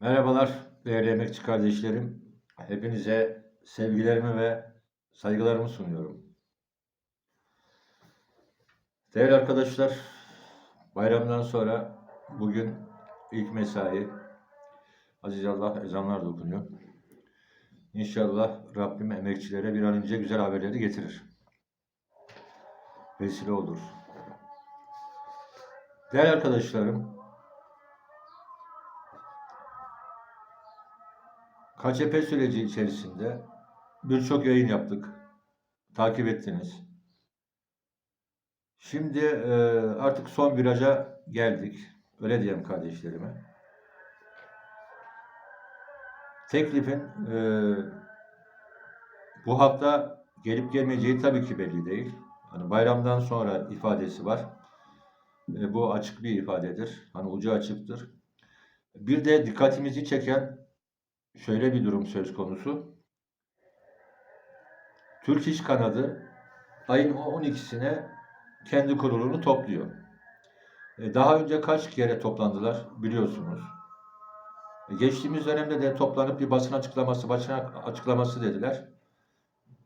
Merhabalar değerli emekçi kardeşlerim. Hepinize sevgilerimi ve saygılarımı sunuyorum. Değerli arkadaşlar, bayramdan sonra bugün ilk mesai. Aziz Allah ezanlar da okunuyor. İnşallah Rabbim emekçilere bir an önce güzel haberleri getirir. Vesile olur. Değerli arkadaşlarım, KÇP süreci içerisinde birçok yayın yaptık. Takip ettiniz. Şimdi e, artık son viraja geldik. Öyle diyeyim kardeşlerime. Teklifin e, bu hafta gelip gelmeyeceği tabii ki belli değil. Hani bayramdan sonra ifadesi var. E, bu açık bir ifadedir. Hani ucu açıktır. Bir de dikkatimizi çeken şöyle bir durum söz konusu. Türk İş Kanadı ayın 12'sine kendi kurulunu topluyor. E, Daha önce kaç kere toplandılar biliyorsunuz. E, Geçtiğimiz dönemde de toplanıp bir basın açıklaması, basın açıklaması dediler.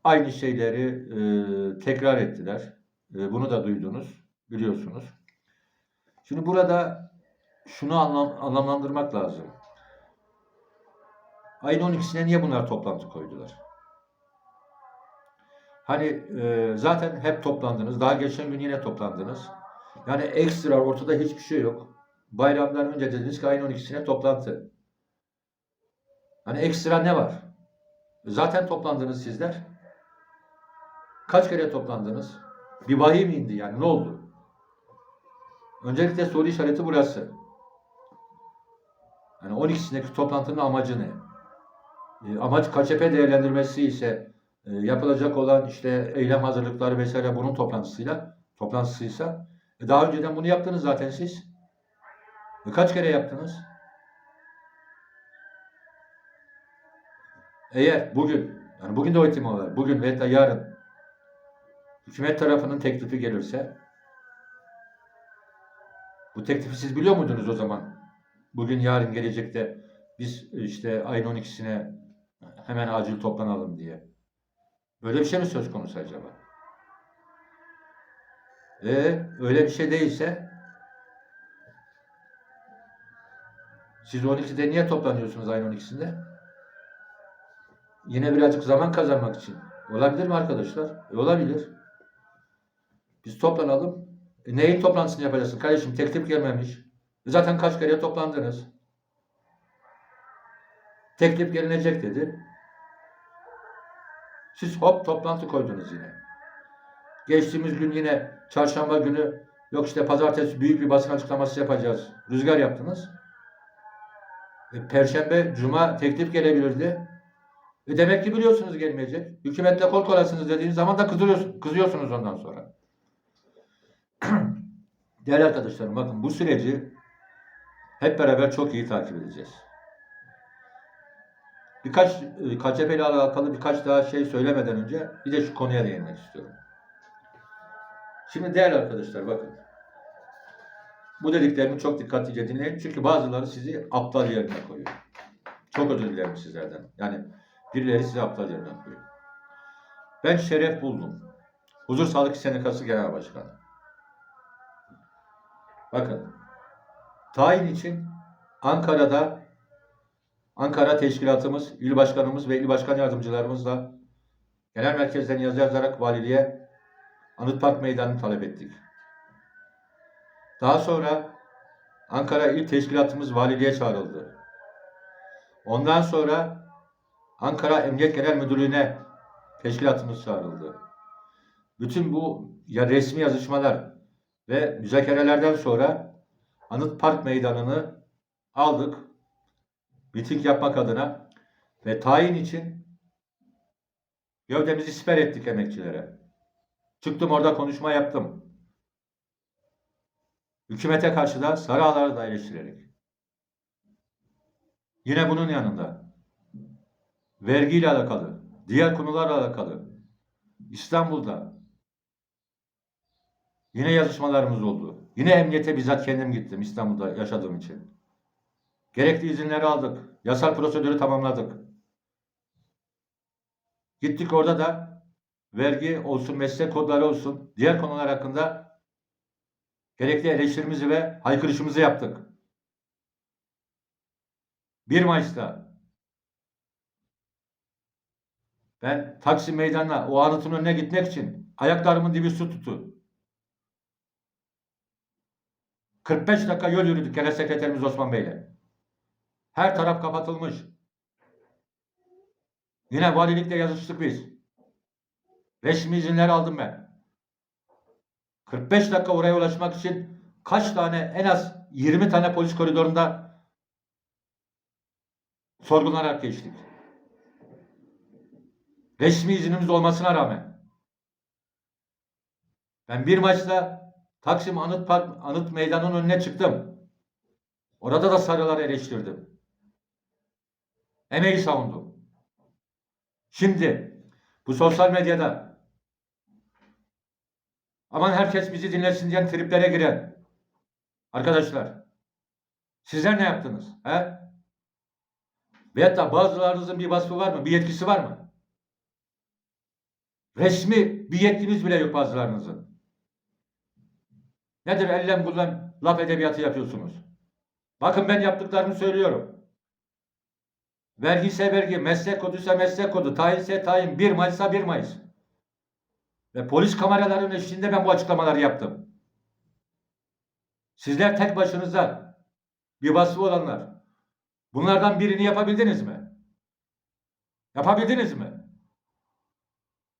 Aynı şeyleri e, tekrar ettiler. E, bunu da duydunuz, biliyorsunuz. Şimdi burada şunu anlam, anlamlandırmak lazım. Ayın 12'sine niye bunlar toplantı koydular? Hani e, zaten hep toplandınız. Daha geçen gün yine toplandınız. Yani ekstra ortada hiçbir şey yok. Bayramdan önce dediniz ki ayın 12'sine toplantı. Hani ekstra ne var? Zaten toplandınız sizler. Kaç kere toplandınız? Bir vahiy mi indi yani? Ne oldu? Öncelikle soru işareti burası. Yani 12'sindeki toplantının amacı ne? E, amaç KÇP değerlendirmesi ise e, yapılacak olan işte eylem hazırlıkları vesaire bunun toplantısıyla toplantısıysa e, daha önceden bunu yaptınız zaten siz. E, kaç kere yaptınız? Eğer bugün yani bugün de o ihtimal var. Bugün da yarın hükümet tarafının teklifi gelirse bu teklifi siz biliyor muydunuz o zaman? Bugün yarın gelecekte biz işte ayın 12'sine hemen acil toplanalım diye. Böyle bir şey mi söz konusu acaba? E öyle bir şey değilse siz 12'de niye toplanıyorsunuz ayın 12'sinde? Yine birazcık zaman kazanmak için. Olabilir mi arkadaşlar? E, olabilir. Biz toplanalım. E, neyin toplantısını yapacaksın? Kardeşim teklif gelmemiş. E, zaten kaç kere toplandınız. Teklif gelinecek dedi. Siz hop toplantı koydunuz yine. Geçtiğimiz gün yine çarşamba günü yok işte pazartesi büyük bir basın açıklaması yapacağız. Rüzgar yaptınız. E, Perşembe, cuma teklif gelebilirdi. E demek ki biliyorsunuz gelmeyecek. Hükümetle kol kolasınız dediğiniz zaman da kızıyorsunuz, ondan sonra. Değerli arkadaşlarım bakın bu süreci hep beraber çok iyi takip edeceğiz. Birkaç e, KCP ile alakalı birkaç daha şey söylemeden önce bir de şu konuya değinmek istiyorum. Şimdi değerli arkadaşlar bakın. Bu dediklerimi çok dikkatlice dinleyin. Çünkü bazıları sizi aptal yerine koyuyor. Çok özür dilerim sizlerden. Yani birileri sizi aptal yerine koyuyor. Ben şeref buldum. Huzur Sağlık Sendikası Genel Başkanı. Bakın. Tayin için Ankara'da Ankara Teşkilatımız, il başkanımız ve il başkan yardımcılarımızla genel merkezden yazı yazarak valiliğe Anıt Park Meydanı'nı talep ettik. Daha sonra Ankara İl Teşkilatımız valiliğe çağrıldı. Ondan sonra Ankara Emniyet Genel Müdürlüğü'ne teşkilatımız çağrıldı. Bütün bu ya resmi yazışmalar ve müzakerelerden sonra Anıt Park Meydanı'nı aldık miting yapmak adına ve tayin için gövdemizi siper ettik emekçilere. Çıktım orada konuşma yaptım. Hükümete karşı da sarı ağları da eleştirerek. Yine bunun yanında vergiyle alakalı, diğer konularla alakalı İstanbul'da yine yazışmalarımız oldu. Yine emniyete bizzat kendim gittim İstanbul'da yaşadığım için. Gerekli izinleri aldık. Yasal prosedürü tamamladık. Gittik orada da vergi olsun, meslek kodları olsun, diğer konular hakkında gerekli eleştirimizi ve haykırışımızı yaptık. 1 Mayıs'ta ben Taksim Meydanı'na o anıtın önüne gitmek için ayaklarımın dibi su tuttu. 45 dakika yol yürüdük genel sekreterimiz Osman Bey'le. Her taraf kapatılmış. Yine valilikle yazıştık biz. Resmi izinler aldım ben. 45 dakika oraya ulaşmak için kaç tane en az 20 tane polis koridorunda sorgulanarak geçtik. Resmi iznimiz olmasına rağmen. Ben bir maçta Taksim Anıt Park, Anıt Meydanı'nın önüne çıktım. Orada da sarıları eleştirdim. Emeği savundum. Şimdi bu sosyal medyada aman herkes bizi dinlesin diyen triplere giren arkadaşlar sizler ne yaptınız? He? Veyahut da bazılarınızın bir vasfı var mı? Bir yetkisi var mı? Resmi bir yetkiniz bile yok bazılarınızın. Nedir ellem kullan laf edebiyatı yapıyorsunuz? Bakın ben yaptıklarımı söylüyorum. Vergi ise vergi, meslek kodu ise meslek kodu, tayin ise tayin, 1 Mayıs ise 1 Mayıs. Ve polis kameralarının eşliğinde ben bu açıklamaları yaptım. Sizler tek başınıza bir vasfı olanlar, bunlardan birini yapabildiniz mi? Yapabildiniz mi?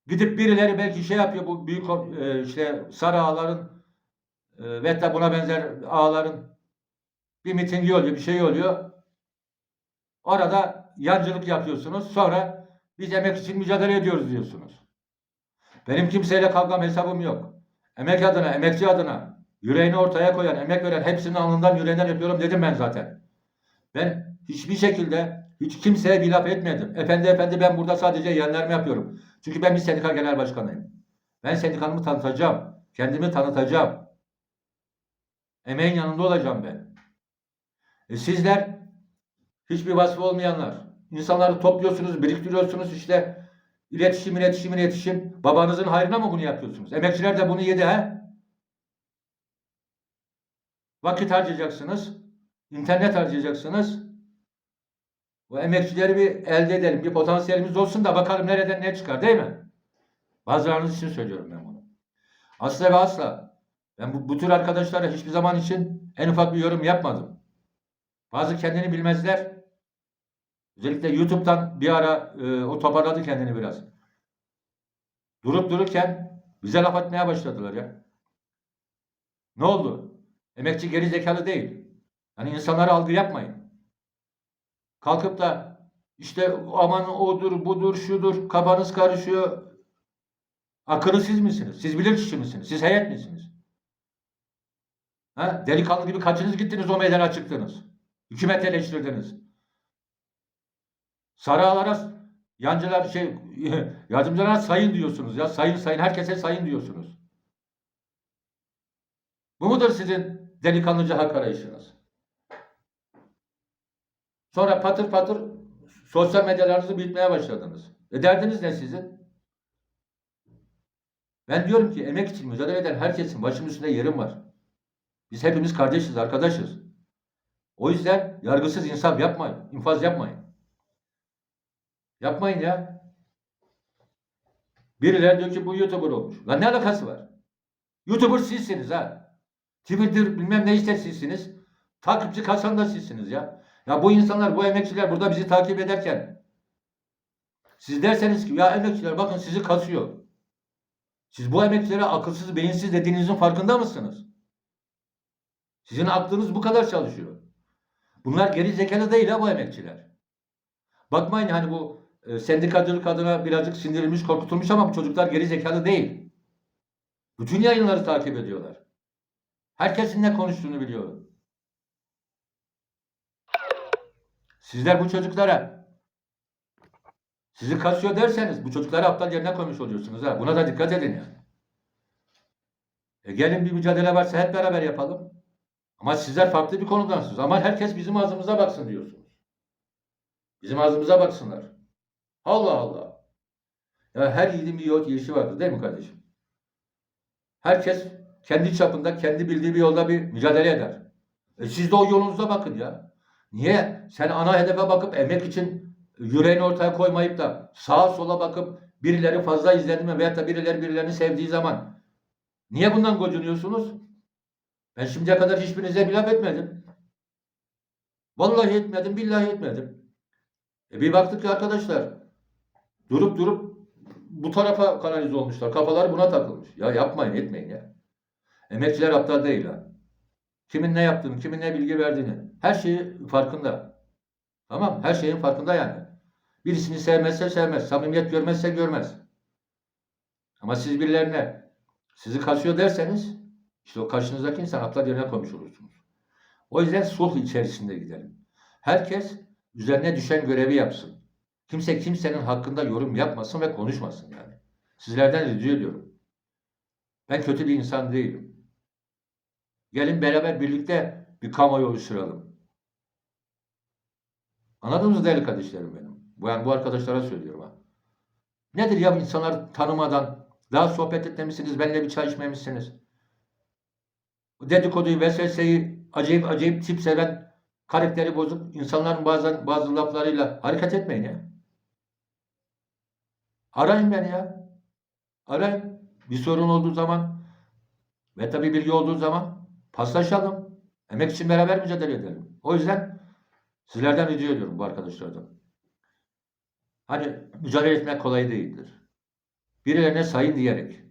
Gidip birileri belki şey yapıyor bu büyük e, işte sarı ağaların e, ve hatta buna benzer ağaların bir mitingi oluyor, bir şey oluyor. Orada yancılık yapıyorsunuz. Sonra biz emek için mücadele ediyoruz diyorsunuz. Benim kimseyle kavgam hesabım yok. Emek adına, emekçi adına yüreğini ortaya koyan, emek veren hepsinin alnından yüreğinden yapıyorum dedim ben zaten. Ben hiçbir şekilde hiç kimseye bir laf etmedim. Efendi efendi ben burada sadece yerlerimi yapıyorum. Çünkü ben bir sendika genel başkanıyım. Ben sendikamı tanıtacağım. Kendimi tanıtacağım. Emeğin yanında olacağım ben. E sizler hiçbir vasfı olmayanlar. İnsanları topluyorsunuz, biriktiriyorsunuz işte iletişim, iletişim, iletişim. Babanızın hayrına mı bunu yapıyorsunuz? Emekçiler de bunu yedi ha? Vakit harcayacaksınız. internet harcayacaksınız. Bu emekçileri bir elde edelim. Bir potansiyelimiz olsun da bakalım nereden ne çıkar değil mi? Bazılarınız için söylüyorum ben bunu. Asla ve asla. Ben bu, bu tür arkadaşlara hiçbir zaman için en ufak bir yorum yapmadım. Bazı kendini bilmezler. Özellikle YouTube'dan bir ara e, o toparladı kendini biraz. Durup dururken bize laf atmaya başladılar ya. Ne oldu? Emekçi geri zekalı değil. Hani insanlara algı yapmayın. Kalkıp da işte aman odur budur şudur kafanız karışıyor. Akıllı siz misiniz? Siz bilir kişi misiniz? Siz heyet misiniz? Ha? Delikanlı gibi kaçınız gittiniz o meydana çıktınız. Hükümet eleştirdiniz. Sarıağlara yancılar şey yardımcılara sayın diyorsunuz ya. Sayın sayın herkese sayın diyorsunuz. Bu mudur sizin delikanlıca hak arayışınız? Sonra patır patır sosyal medyalarınızı büyütmeye başladınız. E derdiniz ne sizin? Ben diyorum ki emek için mücadele eden herkesin başımın üstünde yerim var. Biz hepimiz kardeşiz, arkadaşız. O yüzden yargısız insaf yapmayın, infaz yapmayın. Yapmayın ya. Birileri diyor ki bu YouTuber olmuş. Lan ne alakası var? YouTuber sizsiniz ha. Twitter bilmem ne işte sizsiniz. Takipçi kasan da sizsiniz ya. Ya bu insanlar, bu emekçiler burada bizi takip ederken siz derseniz ki ya emekçiler bakın sizi kasıyor. Siz bu emekçilere akılsız, beyinsiz dediğinizin farkında mısınız? Sizin aklınız bu kadar çalışıyor. Bunlar geri zekalı değil ha bu emekçiler. Bakmayın hani bu e, sendikacılık adına birazcık sindirilmiş, korkutulmuş ama bu çocuklar geri zekalı değil. Bütün yayınları takip ediyorlar. Herkesin ne konuştuğunu biliyor. Sizler bu çocuklara sizi kasıyor derseniz bu çocukları aptal yerine koymuş oluyorsunuz ha. Buna da dikkat edin yani. E gelin bir mücadele varsa hep beraber yapalım. Ama sizler farklı bir konudansınız. Ama herkes bizim ağzımıza baksın diyorsunuz. Bizim ağzımıza baksınlar. Allah Allah. Ya her yiğidin bir yol girişi vardır değil mi kardeşim? Herkes kendi çapında, kendi bildiği bir yolda bir mücadele eder. E siz de o yolunuza bakın ya. Niye? Sen ana hedefe bakıp emek için yüreğini ortaya koymayıp da sağa sola bakıp birileri fazla izlendi mi veyahut da birileri birilerini sevdiği zaman niye bundan gocunuyorsunuz? Ben şimdiye kadar hiçbirinize bir laf etmedim. Vallahi etmedim, billahi etmedim. E bir baktık ki arkadaşlar durup durup bu tarafa kanalize olmuşlar. Kafalar buna takılmış. Ya yapmayın, etmeyin ya. Emekçiler aptal değil ha. Kimin ne yaptığını, kimin ne bilgi verdiğini. Her şeyi farkında. Tamam Her şeyin farkında yani. Birisini sevmezse sevmez. Samimiyet görmezse görmez. Ama siz birilerine sizi kaçıyor derseniz işte o karşınızdaki insan aptal yerine koymuş olursunuz. O yüzden sulh içerisinde gidelim. Herkes üzerine düşen görevi yapsın. Kimse kimsenin hakkında yorum yapmasın ve konuşmasın yani. Sizlerden rica ediyorum. Ben kötü bir insan değilim. Gelin beraber birlikte bir kamuoyu oluşturalım. Anladınız mı değerli kardeşlerim benim? Bu yani bu arkadaşlara söylüyorum ha. Nedir ya insanlar tanımadan daha sohbet etmemişsiniz, benimle bir çay içmemişsiniz. Dedikoduyu, vesveseyi, acayip acayip tip seven, karakteri bozuk insanların bazen bazı laflarıyla hareket etmeyin ya. Arayın beni ya. Arayın. Bir sorun olduğu zaman ve tabii bilgi olduğu zaman paslaşalım. Emek için beraber mücadele edelim. O yüzden sizlerden rica ediyorum bu arkadaşlardan. Hani mücadele etmek kolay değildir. Birilerine sayın diyerek.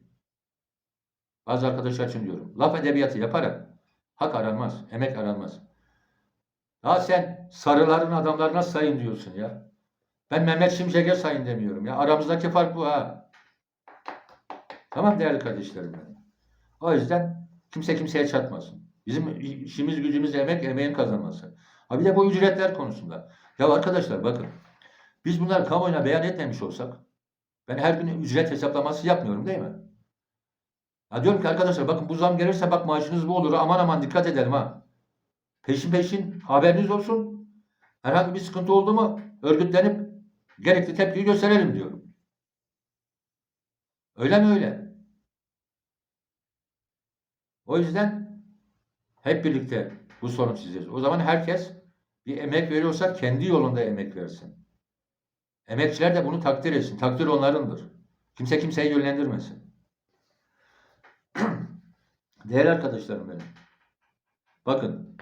Bazı arkadaşlar için diyorum. Laf edebiyatı yaparak hak aranmaz, emek aranmaz. Ya sen sarıların adamlarına sayın diyorsun ya. Ben Mehmet Şimşek'e sayın demiyorum ya. Aramızdaki fark bu ha. Tamam değerli kardeşlerim benim. O yüzden kimse kimseye çatmasın. Bizim işimiz gücümüz emek, emeğin kazanması. Ha bir de bu ücretler konusunda. Ya arkadaşlar bakın. Biz bunları kamuoyuna beyan etmemiş olsak ben her gün ücret hesaplaması yapmıyorum değil mi? Ya diyorum ki arkadaşlar bakın bu zam gelirse bak maaşınız bu olur. Aman aman dikkat edelim ha. Peşin peşin haberiniz olsun. Herhangi bir sıkıntı oldu mu örgütlenip gerekli tepkiyi gösterelim diyorum. Öyle mi öyle? O yüzden hep birlikte bu sorunu çizeceğiz. O zaman herkes bir emek veriyorsa kendi yolunda emek versin. Emekçiler de bunu takdir etsin. Takdir onlarındır. Kimse kimseyi yönlendirmesin. Değerli arkadaşlarım benim. Bakın.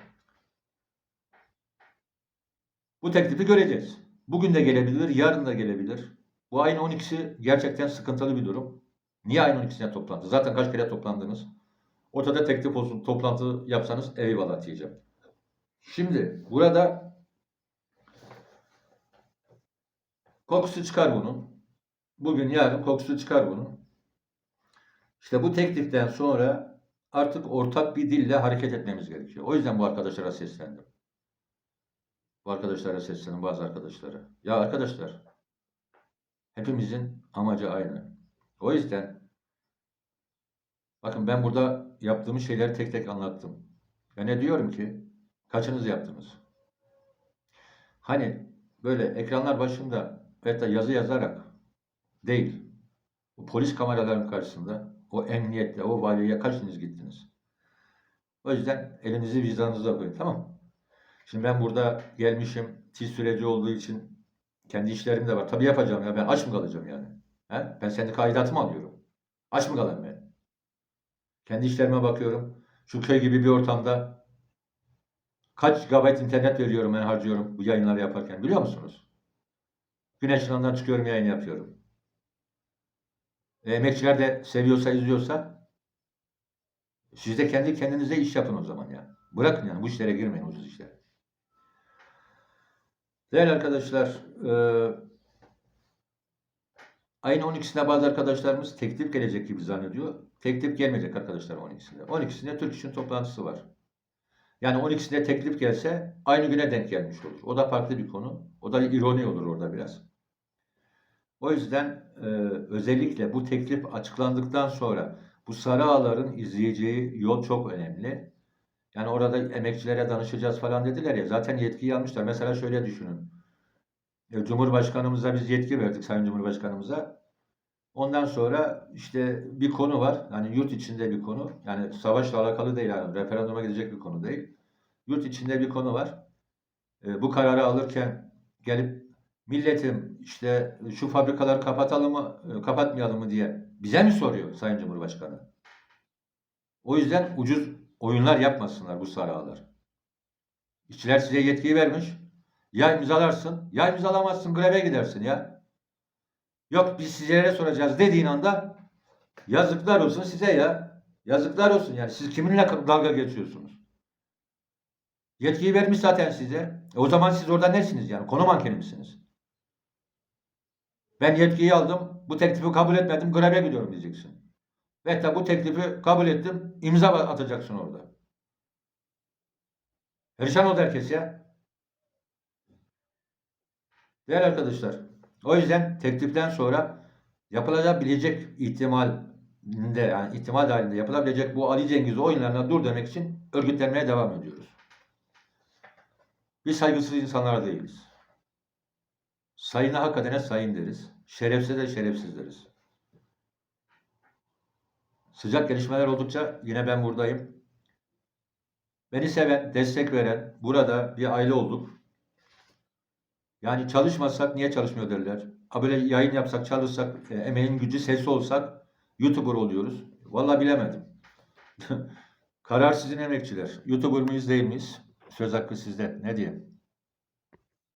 Bu teklifi göreceğiz. Bugün de gelebilir, yarın da gelebilir. Bu ayın 12'si gerçekten sıkıntılı bir durum. Niye ayın 12'sine toplandı? Zaten kaç kere toplandınız? Ortada teklif olsun, toplantı yapsanız eyvallah diyeceğim. Şimdi burada kokusu çıkar bunun. Bugün yarın kokusu çıkar bunun. İşte bu tekliften sonra artık ortak bir dille hareket etmemiz gerekiyor. O yüzden bu arkadaşlara seslendim. Bu arkadaşlara seslenin bazı arkadaşlara. Ya arkadaşlar hepimizin amacı aynı. O yüzden bakın ben burada yaptığımız şeyleri tek tek anlattım. Ben ne diyorum ki kaçınız yaptınız? Hani böyle ekranlar başında da yazı yazarak değil. Bu polis kameralarının karşısında o emniyette, o valiye kaçınız gittiniz? O yüzden elinizi vicdanınıza koyun tamam mı? Şimdi ben burada gelmişim, tiz süreci olduğu için kendi işlerim de var. Tabii yapacağım ya ben aç mı kalacağım yani? He? Ben sendika aidatı mı alıyorum? Aç mı kalayım ben? Kendi işlerime bakıyorum. Şu köy gibi bir ortamda kaç GB internet veriyorum ben harcıyorum bu yayınları yaparken biliyor musunuz? Güneş ışığından çıkıyorum yayın yapıyorum. E, emekçiler de seviyorsa izliyorsa siz de kendi kendinize iş yapın o zaman ya. Bırakın yani bu işlere girmeyin ucuz işlere. Değerli arkadaşlar, e, ayın 12'sinde bazı arkadaşlarımız teklif gelecek gibi zannediyor. Teklif gelmeyecek arkadaşlar 12'sinde. 12'sinde Türk İş'in toplantısı var. Yani 12'sinde teklif gelse aynı güne denk gelmiş olur. O da farklı bir konu. O da ironi olur orada biraz. O yüzden e, özellikle bu teklif açıklandıktan sonra bu sarı ağların izleyeceği yol çok önemli. Yani orada emekçilere danışacağız falan dediler ya. Zaten yetkiyi almışlar. Mesela şöyle düşünün. E, Cumhurbaşkanımıza biz yetki verdik Sayın Cumhurbaşkanımıza. Ondan sonra işte bir konu var. Yani yurt içinde bir konu. Yani savaşla alakalı değil yani. Referanduma gidecek bir konu değil. Yurt içinde bir konu var. E, bu kararı alırken gelip milletim işte şu fabrikaları kapatalım mı, e, kapatmayalım mı diye bize mi soruyor Sayın Cumhurbaşkanı? O yüzden ucuz oyunlar yapmasınlar bu sarağlar. İşçiler size yetkiyi vermiş. Ya imzalarsın, ya imzalamazsın, greve gidersin ya. Yok biz sizlere soracağız dediğin anda yazıklar olsun size ya. Yazıklar olsun yani. Siz kiminle dalga geçiyorsunuz? Yetkiyi vermiş zaten size. E o zaman siz orada nesiniz yani? Konu mankeni misiniz? Ben yetkiyi aldım. Bu teklifi kabul etmedim. Greve gidiyorum diyeceksin. De bu teklifi kabul ettim. imza atacaksın orada. Perişan oldu herkes ya. Değerli arkadaşlar. O yüzden tekliften sonra yapılabilecek ihtimalinde yani ihtimal dahilinde yapılabilecek bu Ali Cengiz oyunlarına dur demek için örgütlenmeye devam ediyoruz. Biz saygısız insanlar değiliz. Sayına hak edene sayın deriz. Şerefsiz de şerefsiz deriz. Sıcak gelişmeler oldukça yine ben buradayım. Beni seven, destek veren, burada bir aile olduk. Yani çalışmasak niye çalışmıyor derler. Ha böyle yayın yapsak, çalışsak, e, emeğin gücü sesi olsak YouTuber oluyoruz. Vallahi bilemedim. Karar sizin emekçiler. YouTuber mıyız değil miyiz? Söz hakkı sizde. Ne diyeyim?